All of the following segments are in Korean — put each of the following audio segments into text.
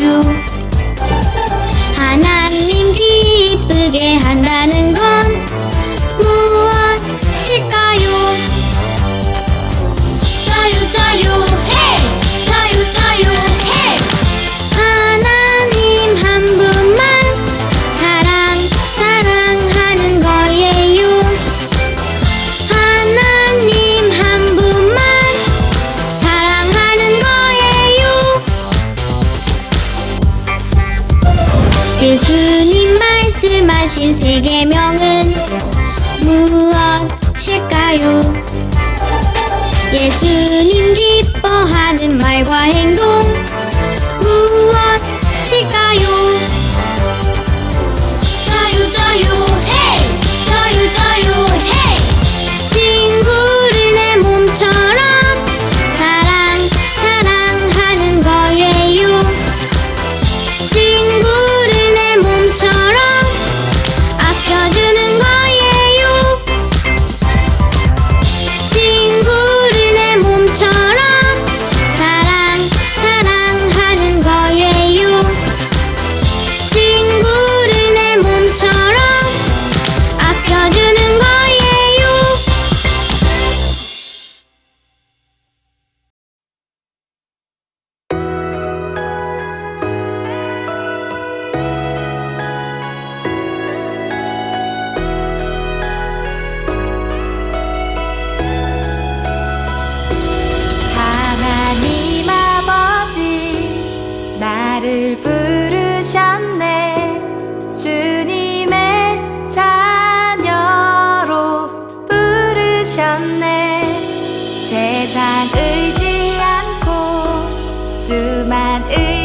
무 주만 의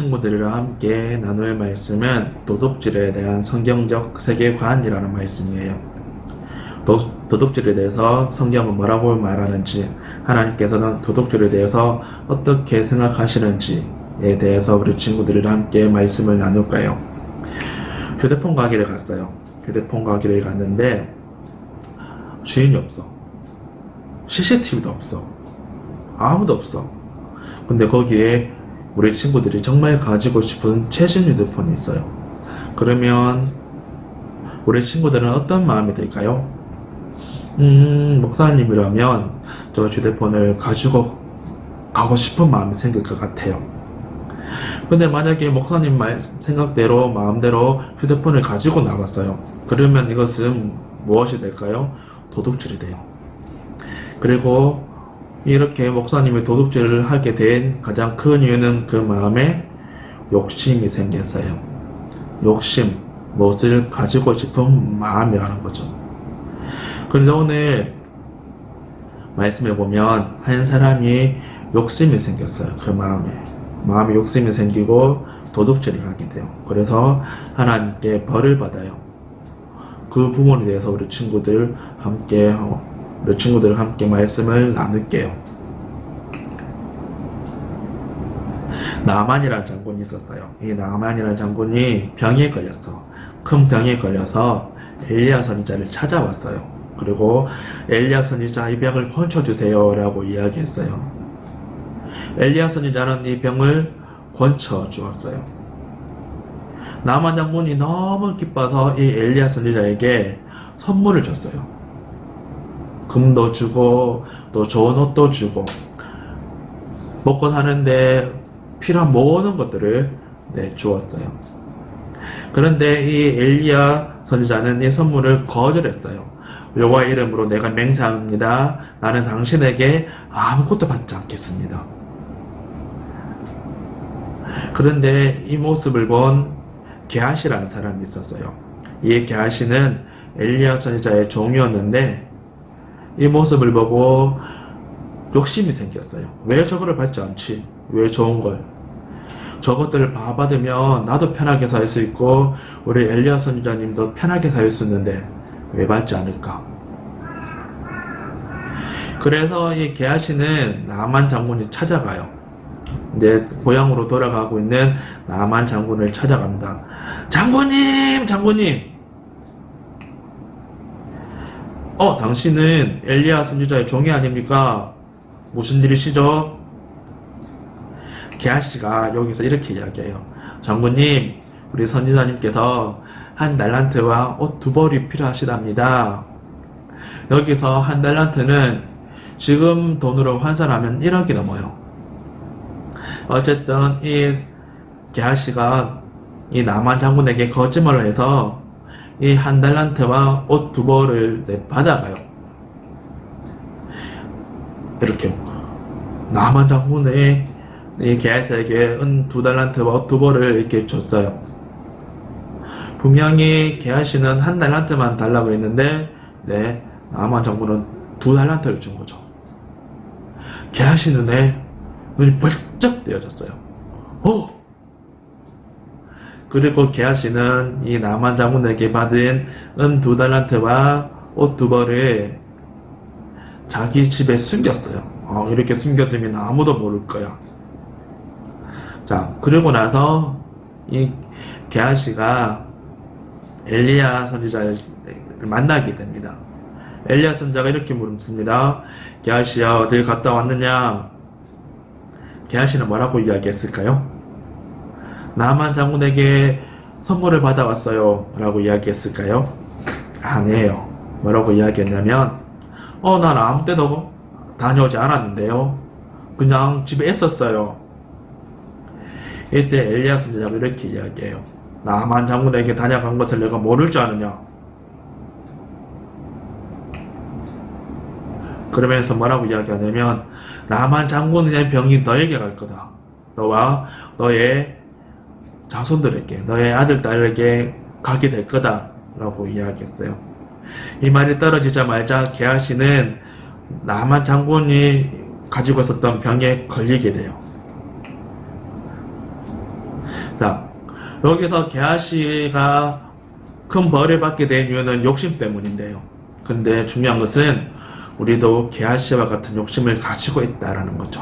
친구들이랑 함께 나눌 말씀은 도둑질에 대한 성경적 세계관이라는 말씀이에요. 도, 도둑질에 대해서 성경은 뭐라고 말하는지, 하나님께서는 도둑질에 대해서 어떻게 생각하시는지에 대해서 우리 친구들이랑 함께 말씀을 나눌까요? 휴대폰 가게를 갔어요. 휴대폰 가게를 갔는데, 주인이 없어. CCTV도 없어. 아무도 없어. 근데 거기에 우리 친구들이 정말 가지고 싶은 최신 휴대폰이 있어요. 그러면 우리 친구들은 어떤 마음이 들까요? 음, 목사님이라면 저 휴대폰을 가지고 가고 싶은 마음이 생길 것 같아요. 근데 만약에 목사님 말, 생각대로, 마음대로 휴대폰을 가지고 나갔어요. 그러면 이것은 무엇이 될까요? 도둑질이 돼요. 그리고 이렇게 목사님이 도둑질을 하게 된 가장 큰 이유는 그 마음에 욕심이 생겼어요. 욕심, 무엇을 가지고 싶은 마음이라는 거죠. 그런데 오늘 말씀해 보면 한 사람이 욕심이 생겼어요. 그 마음에. 마음에 욕심이 생기고 도둑질을 하게 돼요. 그래서 하나님께 벌을 받아요. 그 부분에 대해서 우리 친구들 함께 어, 우리 친구들 함께 말씀을 나눌게요. 나만이라는 장군이 있었어요. 이 나만이라는 장군이 병에 걸렸어. 큰 병에 걸려서 엘리야 선지자를 찾아왔어요. 그리고 엘리야 선지자 이 병을 건쳐주세요 라고 이야기했어요. 엘리야 선지자는 이 병을 건쳐 주었어요. 나만 장군이 너무 기뻐서 이 엘리야 선지자에게 선물을 줬어요. 금도 주고 또 좋은 옷도 주고 먹고 사는데 필요한 모든 것들을 네, 주었어요. 그런데 이 엘리야 선지자는 이 선물을 거절했어요. 여호와 이름으로 내가 맹세합니다. 나는 당신에게 아무것도 받지 않겠습니다. 그런데 이 모습을 본 게하시라는 사람이 있었어요. 이 게하시는 엘리야 선지자의 종이었는데 이 모습을 보고 욕심이 생겼어요. 왜 저거를 받지 않지? 왜 좋은 걸? 저것들을 다 받으면 나도 편하게 살 수 있고 우리 엘리야 선지자님도 편하게 살 수 있는데 왜 받지 않을까? 그래서 이 게하시는 나만 장군이 찾아가요. 내 고향으로 돌아가고 있는 나만 장군을 찾아갑니다. 장군님, 장군님. 어, 당신은 엘리야 선지자의 종이 아닙니까? 무슨 일이시죠? 게하씨가 여기서 이렇게 이야기해요. 장군님, 우리 선지자님께서 한 달란트와 옷 두 벌이 필요하시답니다. 여기서 한 달란트는 지금 돈으로 환산하면 1억이 넘어요. 어쨌든 이 게하씨가 이 나만 장군에게 거짓말을 해서 이 한 달란트와 옷 두 벌을 네, 받아가요. 이렇게 나만 장군의 이 게하씨에게 은 두 달란트와 옷 두 벌을 이렇게 줬어요. 분명히 게하씨는 한 달란트만 달라고 했는데 네 나만 장군은 두 달란트를 준 거죠. 게하씨 눈에 눈이 벌쩍 떼어졌어요. 어! 그리고 게하씨는 이 나만 장군에게 받은 은 두 달란트와 옷 두 벌을 자기 집에 숨겼어요. 어, 이렇게 숨겨두면 아무도 모를 거야. 자, 그리고 나서 이 게하씨가 엘리야 선지자를 만나게 됩니다. 엘리야 선지자가 이렇게 물었습니다. 게하씨야 어딜 갔다 왔느냐? 게하씨는 뭐라고 이야기했을까요? 나만 장군에게 선물을 받아왔어요. 라고 이야기했을까요? 아니에요. 뭐라고 이야기했냐면, 어, 난 아무 때도 다녀오지 않았는데요. 그냥 집에 있었어요. 이때 엘리야 선지자가 이렇게 이야기해요. 나만 장군에게 다녀간 것을 내가 모를 줄 아느냐? 그러면서 뭐라고 이야기하냐면 나만 장군의 병이 너에게 갈 거다. 너와 너의 자손들에게 너의 아들 딸에게 가게 될 거다. 라고 이야기했어요. 이 말이 떨어지자마자 게하시는 나만 장군이 가지고 있었던 병에 걸리게 돼요. 자, 여기서 게하시가 큰 벌을 받게 된 이유는 욕심 때문인데요. 근데 중요한 것은 우리도 게하시와 같은 욕심을 가지고 있다라는 거죠.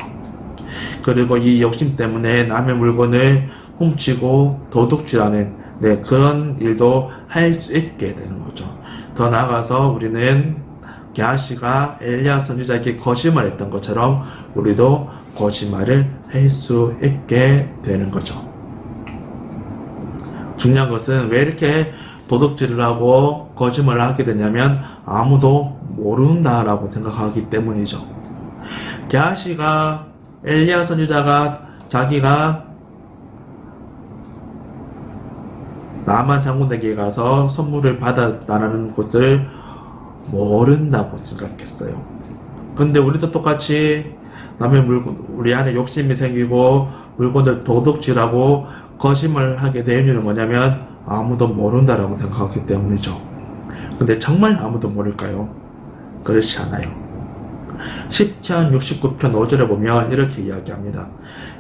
그리고 이 욕심 때문에 남의 물건을 훔치고 도둑질하는 네, 그런 일도 할 수 있게 되는 거죠. 더 나아가서 우리는 게하시가 엘리야 선지자에게 거짓말 했던 것처럼 우리도 거짓말을 할 수 있게 되는 거죠. 중요한 것은 왜 이렇게 도둑질을 하고 거짓말을 하게 되냐면 아무도 모른다라고 생각하기 때문이죠. 게하시가 엘리야 선지자가 자기가 나만 장군에게 가서 선물을 받았다는 것을 모른다고 생각했어요. 근데 우리도 똑같이 남의 물건, 우리 안에 욕심이 생기고 물건을 도둑질하고 거짓말을 하게 된 이유는 뭐냐면 아무도 모른다라고 생각하기 때문이죠. 근데 정말 아무도 모를까요? 그렇지 않아요. 10편 69편 5절에 보면 이렇게 이야기합니다.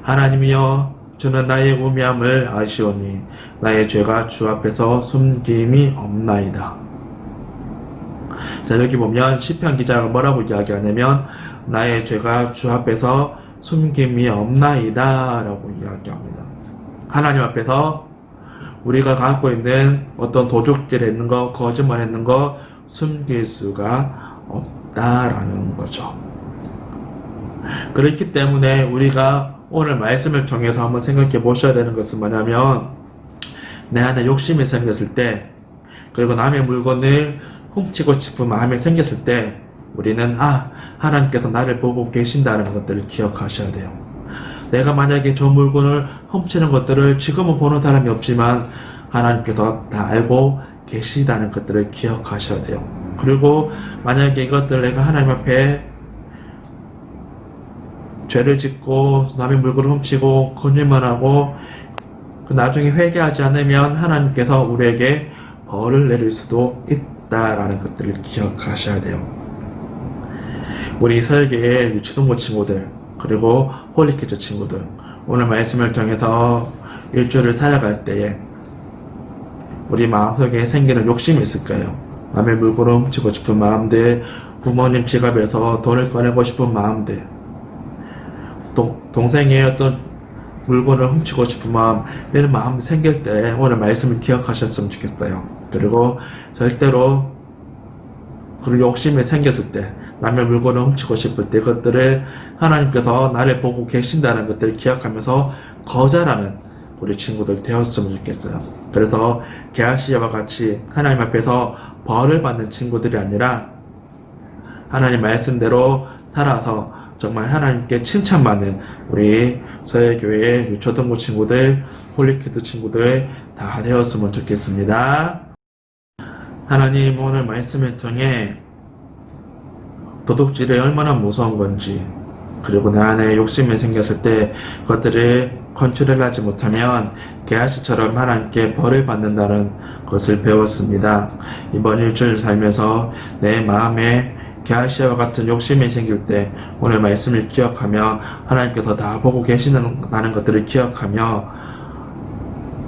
하나님이여 주는 나의 우매함을 아시오니 나의 죄가 주 앞에서 숨김이 없나이다. 자 여기 보면 시편 기자가 뭐라고 이야기하냐면 나의 죄가 주 앞에서 숨김이 없나이다 라고 이야기합니다. 하나님 앞에서 우리가 갖고 있는 어떤 도둑질 했는 거, 거짓말 했는 거 숨길 수가 없다라는 거죠. 그렇기 때문에 우리가 오늘 말씀을 통해서 한번 생각해 보셔야 되는 것은 뭐냐면 내 안에 욕심이 생겼을 때 그리고 남의 물건을 훔치고 싶은 마음이 생겼을 때 우리는 아 하나님께서 나를 보고 계신다는 것들을 기억하셔야 돼요. 내가 만약에 저 물건을 훔치는 것들을 지금은 보는 사람이 없지만 하나님께서 다 알고 계시다는 것들을 기억하셔야 돼요. 그리고 만약에 이것들 내가 하나님 앞에 죄를 짓고 남의 물건을 훔치고 거짓말 하고 그 나중에 회개하지 않으면 하나님께서 우리에게 벌을 내릴 수도 있다라는 것들을 기억하셔야 돼요. 우리 설계의 유치동부 친구들 그리고 홀리키즈 친구들 오늘 말씀을 통해서 일주를 살아갈 때에 우리 마음속에 생기는 욕심이 있을까요? 남의 물건을 훔치고 싶은 마음들, 부모님 지갑에서 돈을 꺼내고 싶은 마음들, 동, 동생의 어떤 물건을 훔치고 싶은 마음, 이런 마음 생길 때 오늘 말씀을 기억하셨으면 좋겠어요. 그리고 절대로 그런 욕심이 생겼을 때, 남의 물건을 훔치고 싶을 때, 그것들을 하나님께서 나를 보고 계신다는 것들을 기억하면서 거절하는 우리 친구들 되었으면 좋겠어요. 그래서 게하시아와 같이 하나님 앞에서 벌을 받는 친구들이 아니라 하나님 말씀대로 살아서 정말 하나님께 칭찬받는 우리 서해교회 유초등부 친구들, 홀리키드 친구들 다 되었으면 좋겠습니다. 하나님 오늘 말씀을 통해 도둑질이 얼마나 무서운 건지 그리고 내 안에 욕심이 생겼을 때 그것들을 컨트롤하지 못하면 게하시처럼 하나님께 벌을 받는다는 것을 배웠습니다. 이번 일주일 살면서 내 마음에 게하시와 같은 욕심이 생길 때 오늘 말씀을 기억하며 하나님께서 다 보고 계시는 것들을 기억하며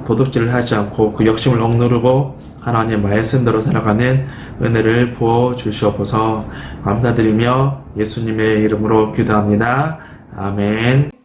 도둑질을 하지 않고 그 욕심을 억누르고 하나님 말씀대로 살아가는 은혜를 부어 주시옵소서 감사드리며 예수님의 이름으로 기도합니다. 아멘.